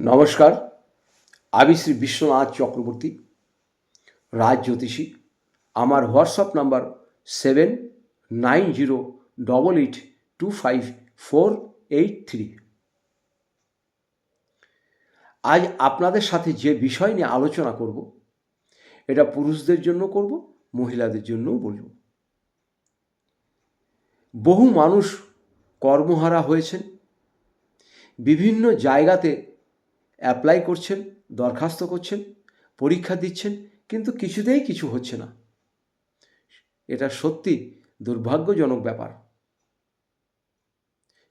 নমস্কার। আমি শ্রী বিশ্বনাথ চক্রবর্তী, রাজ জ্যোতিষী। আমার WhatsApp number seven nine zero double eight two five four eight three আজ আপনাদের সাথে যে বিষয় নিয়ে আলোচনা করব, এটা পুরুষদের জন্য করব, মহিলাদের জন্যও বলব। বহু মানুষ কর্মহারা হয়েছেন। বিভিন্ন জায়গাতে অ্যাপ্লাই করছেন, দরখাস্ত করছেন, পরীক্ষা দিচ্ছেন, কিন্তু কিছুতেই কিছু হচ্ছে না। এটা সত্যি দুর্ভাগ্যজনক ব্যাপার।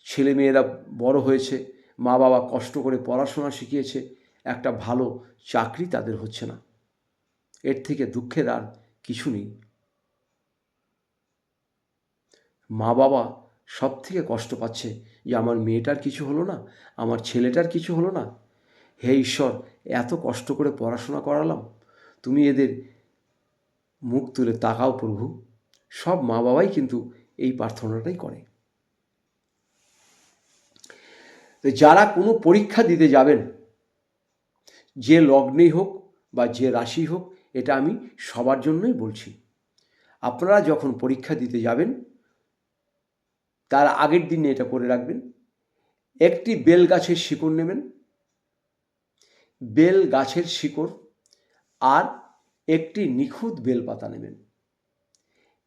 ছেলেমেয়েরা বড় হয়েছে মা বাবা কষ্ট করে পড়াশোনা শিখিয়েছে, একটা ভালো চাকরি তাদের হচ্ছে না। এর থেকে দুঃখের আর কিছু নেই। মা বাবা সব থেকে কষ্ট পাচ্ছে যে, আমার মেয়েটার কিছু হলো না, আমার ছেলেটার কিছু হলো না হে ঈশ্বর, এত কষ্ট করে পড়াশোনা করালাম? তুমি এদের মুখ তুলে তাকাও প্রভু। সব মা বাবাই কিন্তু এই প্রার্থনাটাই করে। যারা কোনো পরীক্ষা দিতে যাবেন, যে লগ্নেই হোক বা যে রাশি হোক, এটা আমি সবার জন্যই বলছি। আপনারা যখন পরীক্ষা দিতে যাবেন, তার আগের দিনে এটা করে রাখবেন। একটি বেল গাছের শিকড় নেবেন বেল গাছের শিকড় আর একটি নিখুঁত বেলপাতা নেবেন।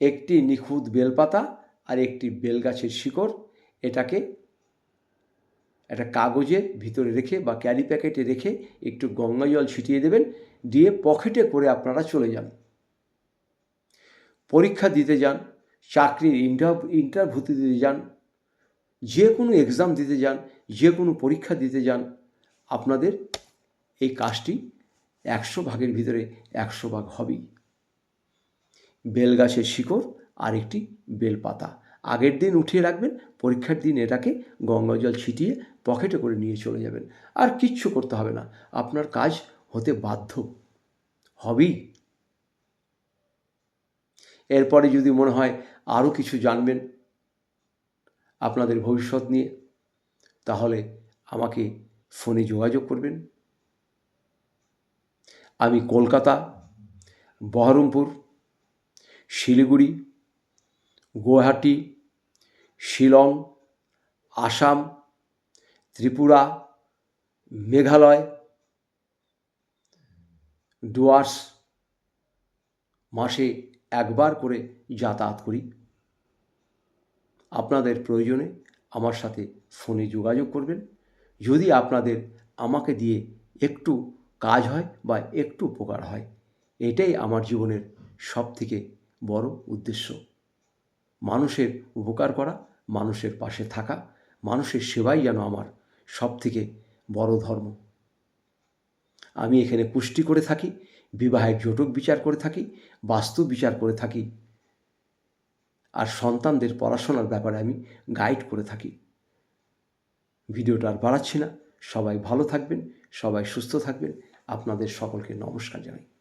একটি নিখুঁত বেলপাতা আর একটি বেল গাছের শিকড় এটাকে একটা কাগজের ভিতরে রেখে বা ক্যারি প্যাকেটে রেখে একটু গঙ্গা জল ছিটিয়ে দেবেন, দিয়ে পকেটে করে আপনারা চলে যান। পরীক্ষা দিতে যান, চাকরির ইন্টার ইন্টারভিউতে দিতে যান যে কোনো এক্সাম দিতে যান যে কোনো পরীক্ষা দিতে যান, আপনাদের এই কাজটি একশো ভাগের ভিতরে একশো ভাগ হবেই। বেল গাছের শিকড় আর একটি বেলপাতা। আগের দিন উঠিয়ে রাখবেন, পরীক্ষার দিন এটাকে গঙ্গা জল ছিটিয়ে পকেটে করে নিয়ে চলে যাবেন। আর কিচ্ছু করতে হবে না, আপনার কাজ হতে বাধ্য হবেই। এরপরে যদি মনে হয় আরও কিছু জানবেন আপনাদের ভবিষ্যৎ নিয়ে, তাহলে আমাকে ফোনে যোগাযোগ করবেন। আমি কলকাতা, বহরমপুর, শিলিগুড়ি, গুয়াহাটি, শিলং, আসাম, ত্রিপুরা, মেঘালয়, ডুয়ার্স মাসে একবার করে যাতায়াত করি। আপনাদের প্রয়োজনে আমার সাথে ফোনে যোগাযোগ করবেন। যদি আপনাদের আমাকে দিয়ে একটু কাজ হয় বা একটু উপকার হয়। এটাই আমার জীবনের সব থেকে বড় উদ্দেশ্য। মানুষের উপকার করা, মানুষের পাশে থাকা, মানুষের সেবাই যেন আমার সব থেকে বড় ধর্ম। আমি এখানে পুষ্টি করে থাকি, বিবাহের জটক বিচার করে থাকি, বাস্তু বিচার করে থাকি, আর সন্তানদের পড়াশোনার ব্যাপারে আমি গাইড করে থাকি। ভিডিওটা আর বাড়াচ্ছি না। সবাই ভালো থাকবেন, সবাই সুস্থ থাকবেন। আপনাদের সকলকে নমস্কার জানাই।